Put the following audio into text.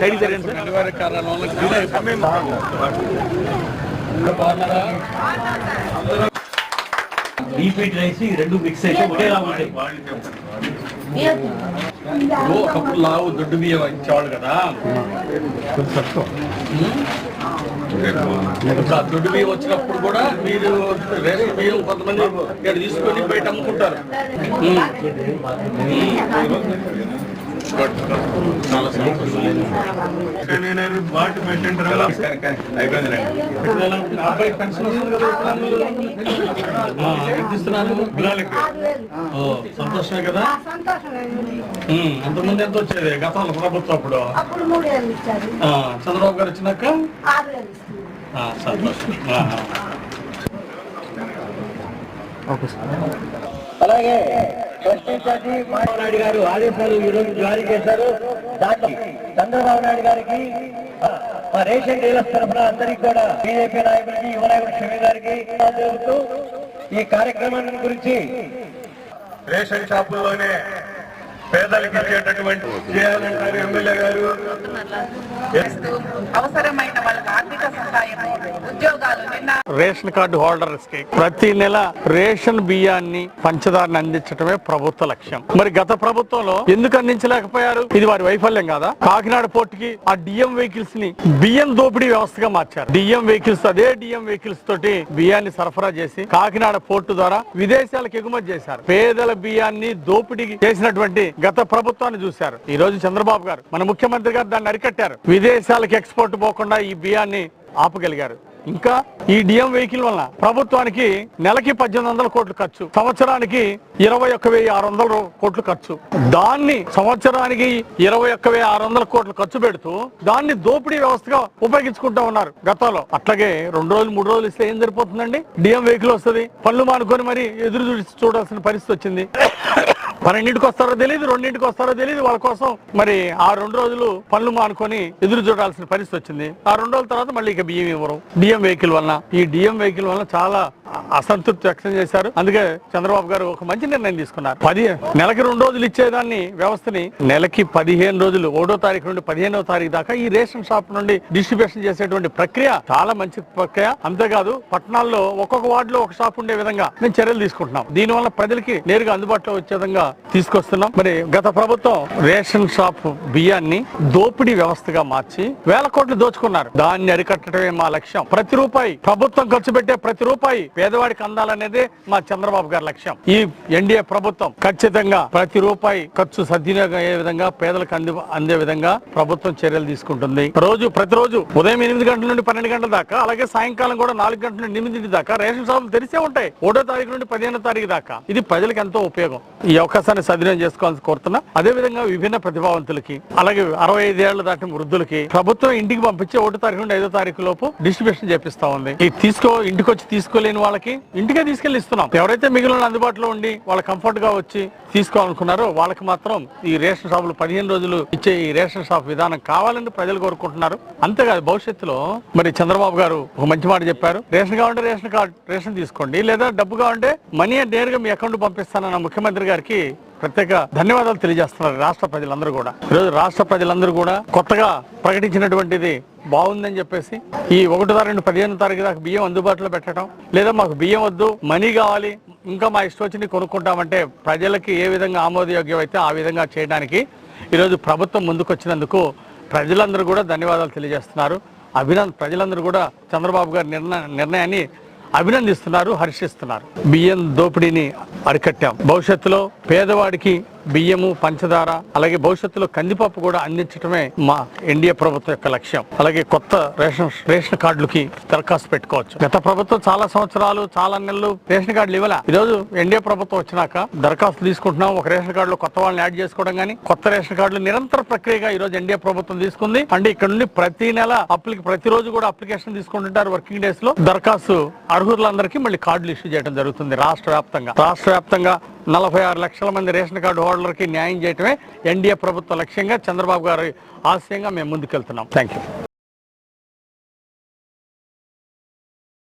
Side జరిగింది repeat rice ఈ రెండు మిక్స్ అయితే ఒకేలా ఉంటాయి ఒకప్పుడు లావు దొడ్డు బియ్యం ఇచ్చేవాళ్ళు కదా. ఇప్పుడు ఆ దొడ్డు బియ్యం వచ్చినప్పుడు కూడా మీరు బియ్యం కొంతమంది ఇక్కడ తీసుకొని బయట అమ్ముకుంటారు. అబ్బాయి పెన్షన్ వస్తుంది కదా? సంతోషమే. కదా అంతకుముందు ఎంత వచ్చేది గతంలో ప్రభుత్వం అప్పుడు? చంద్రబాబు గారు వచ్చినాక? అలాగే ప్రశ్నించండి నాయుడు గారు ఆదేశాలు ఈ రోజు జారీ చేశారు. దాంట్లో చంద్రబాబు నాయుడు గారికి ఆ, మా రేషన్ డీలర్స్ తరఫున అందరికీ కూడా బీజేపీ నాయకులకి యువ నాయకుడు షమీ గారికి ఈ కార్యక్రమాన్ని గురించి రేషన్ షాపుల్లోనే పేదలకు ఇచ్చేటటువంటి చేయాలంటారు ఎమ్మెల్యే గారు? అవసరమైన వాళ్ళకి ఆర్థిక సహాయం ఉద్యోగాలు నిన్న రేషన్ కార్డు హోల్డర్స్కి ప్రతి నెల రేషన్ బియ్యాన్ని పంచదారని అందించడమే ప్రభుత్వ లక్ష్యం. మరి గత ప్రభుత్వంలో ఎందుకు అందించలేకపోయారు? ఇది వారి వైఫల్యం కాదా? కాకినాడ పోర్ట్కి ఆ డిఎం వెహికల్స్ని బియ్యం దోపిడీ వ్యవస్థగా మార్చారు. డిఎం వెహికల్స్ అదే డిఎం వెహికల్స్ తోటి బియ్యాన్ని సరఫరా చేసి కాకినాడ పోర్టు ద్వారా విదేశాలకు ఎగుమతి చేశారు. పేదల బియ్యాన్ని దోపిడీ చేసినటువంటి గత ప్రభుత్వాన్ని చూశారు. ఈ రోజు చంద్రబాబు గారు మన ముఖ్యమంత్రి గారు దాన్ని అరికట్టారు. విదేశాలకు ఎక్స్పోర్ట్ పోకుండా ఈ బియ్యాన్ని ఆపగలిగారు. ఇంకా ఈ డిఎం వెహికల్ వల్ల ప్రభుత్వానికి నెలకి పద్దెనిమిది వందల కోట్లు ఖర్చు. సంవత్సరానికి ఇరవై ఒక్క వెయ్యి ఆరు వందల కోట్లు ఖర్చు. దాన్ని సంవత్సరానికి ఇరవై ఒక్క వెయ్యి ఆరు వందల కోట్లు ఖర్చు పెడుతూ దాన్ని దోపిడీ వ్యవస్థగా ఉపయోగించుకుంటా ఉన్నారు గతంలో. అట్లాగే రెండు రోజులు మూడు రోజులు ఇస్తే ఏం సరిపోతుందండి? డిఎం వెహికల్ వస్తుంది. పళ్ళు మానుకొని మరి ఎదురు చూసి చూడాల్సిన పరిస్థితి వచ్చింది. పన్నెండింటికి వస్తారో తెలియదు రెండింటికి వస్తారో తెలియదు వాళ్ళ కోసం మరి ఆ రెండు రోజులు పనులు మానుకొని ఎదురు చూడాల్సిన పరిస్థితి వచ్చింది. ఆ రెండు రోజుల తర్వాత మళ్ళీ ఇక బియ్యం ఇవ్వరు. డిఎం వెహికల్ వలన ఈ డిఎం వెహికల్ వలన చాలా అసంతృప్తి వ్యక్తం చేశారు. అందుకే చంద్రబాబు గారు ఒక మంచి నిర్ణయం తీసుకున్నారు. పది నెలకి రెండు రోజులు ఇచ్చేదాన్ని వ్యవస్థని నెలకి పదిహేను రోజులు ఒకటో తారీఖు నుండి పదిహేనో తారీఖు దాకా ఈ రేషన్ షాప్ నుండి డిస్ట్రిబ్యూషన్ చేసేటువంటి ప్రక్రియ చాలా మంచి ప్రక్రియ. అంతేకాదు పట్టణాల్లో ఒక్కొక్క వార్డులో ఒక షాప్ ఉండే విధంగా మేము చర్యలు తీసుకుంటున్నాం. దీనివల్ల ప్రజలకి నేరుగా అందుబాటులో వచ్చే విధంగా తీసుకొస్తున్నాం. మరి గత ప్రభుత్వం రేషన్ షాప్ బియ్యాన్ని దోపిడీ వ్యవస్థగా మార్చి వేల కోట్లు దోచుకున్నారు. దాన్ని అరికట్టడమే మా లక్ష్యం. ప్రతి రూపాయి ప్రభుత్వం ఖర్చు పెట్టే ప్రతి రూపాయి పేద పేదవాడికి అందాలనేది మా చంద్రబాబు గారి లక్ష్యం. ఈ ఎన్డీఏ ప్రభుత్వం ఖచ్చితంగా ప్రతి రూపాయి ఖర్చు సద్వినియోగం అయ్యే విధంగా పేదలకు అంది అందే విధంగా ప్రభుత్వం చర్యలు తీసుకుంటుంది. రోజు ప్రతిరోజు ఉదయం ఎనిమిది గంటల నుండి పన్నెండు గంటల దాకా అలాగే సాయంకాలం కూడా నాలుగు గంటల నుండి ఎనిమిది దాకా రేషన్ షాపులు తెరిసే ఉంటాయి. ఒకటో తారీఖు నుండి పదిహేనో తారీఖు దాకా. ఇది ప్రజలకు ఎంతో ఉపయోగం. ఈ అవకాశాన్ని సద్వినియోగం చేసుకోవాలని కోరుతున్నా. అదే విధంగా విభిన్న ప్రతిభావంతులకి అలాగే అరవై ఐదేళ్ళ దాటిన వృద్ధులకి ప్రభుత్వం ఇంటికి పంపించి ఒకటో తారీఖు నుండి ఐదో తారీఖు లోపు డిస్ట్రిబ్యూషన్ చేపిస్తా ఉంది. ఈ తీసుకో ఇంటికి వచ్చి తీసుకోలేని వాళ్ళకి ఇంటికే తీసుకెళ్ళి ఇస్తున్నాం. ఎవరైతే మిగిలిన అందుబాటులో ఉండి వాళ్ళ కంఫర్ట్గా వచ్చి తీసుకోవాలనుకున్నారో వాళ్ళకి మాత్రం ఈ రేషన్ షాపులు పదిహేను రోజులు ఇచ్చే ఈ రేషన్ షాప్ విధానం కావాలని ప్రజలు కోరుకుంటున్నారు. అంతేకాదు భవిష్యత్తులో మరి చంద్రబాబు గారు ఒక మంచి మాట చెప్పారు. రేషన్ కావాలంటే రేషన్ కార్డు రేషన్ తీసుకోండి. లేదా డబ్బు కావాలంటే మనీ నేరుగా మీ అకౌంట్ పంపిస్తానన్న ముఖ్యమంత్రి గారికి ప్రత్యేక ధన్యవాదాలు తెలియజేస్తున్నారు రాష్ట్ర ప్రజలందరూ కూడా. ఈరోజు రాష్ట్ర ప్రజలందరూ కూడా కొత్తగా ప్రకటించినటువంటిది బాగుందని చెప్పేసి ఈ ఒకటో తారీఖు పదిహేను తారీఖు దాకా బియ్యం అందుబాటులో పెట్టడం లేదా మాకు బియ్యం వద్దు మనీ కావాలి ఇంకా మా ఇష్టం వచ్చింది కొనుక్కుంటామంటే ప్రజలకి ఏ విధంగా ఆమోదయోగ్యం అయితే ఆ విధంగా చేయడానికి ఈరోజు ప్రభుత్వం ముందుకొచ్చినందుకు ప్రజలందరూ కూడా ధన్యవాదాలు తెలియజేస్తున్నారు. అభినందన ప్రజలందరూ కూడా చంద్రబాబు గారి నిర్ణయ నిర్ణయాన్ని అభినందిస్తున్నారు హర్షిస్తున్నారు. బియ్యం దోపిడీని అరికట్టాం. భవిష్యత్తులో పేదవాడికి బియ్యము పంచదార అలాగే భవిష్యత్తులో కందిపప్పు కూడా అందించడమే మా ఎన్డీఏ ప్రభుత్వం యొక్క లక్ష్యం. అలాగే కొత్త రేషన్ రేషన్ కార్డులకి దరఖాస్తు పెట్టుకోవచ్చు. గత ప్రభుత్వం చాలా సంవత్సరాలు చాలా నెలలు రేషన్ కార్డులు ఇవ్వలే. ఈ రోజు ఎన్డీఏ ప్రభుత్వం వచ్చినాక దరఖాస్తు తీసుకుంటున్నాం. ఒక రేషన్ కార్డులో కొత్త వాళ్ళని యాడ్ చేసుకోవడం కానీ కొత్త రేషన్ కార్డులు నిరంతర ప్రక్రియగా ఈరోజు ఎన్డీఏ ప్రభుత్వం తీసుకుంది. అంటే ఇక్కడ నుండి ప్రతి నెల అప్లికి ప్రతిరోజు కూడా అప్లికేషన్ తీసుకుంటుంటారు వర్కింగ్ డేస్లో. దరఖాస్తు అర్హులందరికీ మళ్ళీ కార్డులు ఇష్యూ చేయడం జరుగుతుంది రాష్ట్ర వ్యాప్తంగా. రాష్ట్ర వ్యాప్తంగా నలభై ఆరు లక్షల మంది రేషన్ కార్డు హోల్డర్కి న్యాయం చేయటమే ఎన్డీఏ ప్రభుత్వ లక్ష్యంగా చంద్రబాబు గారి ఆశయంగా మేము ముందుకెళ్తున్నాం. Thank you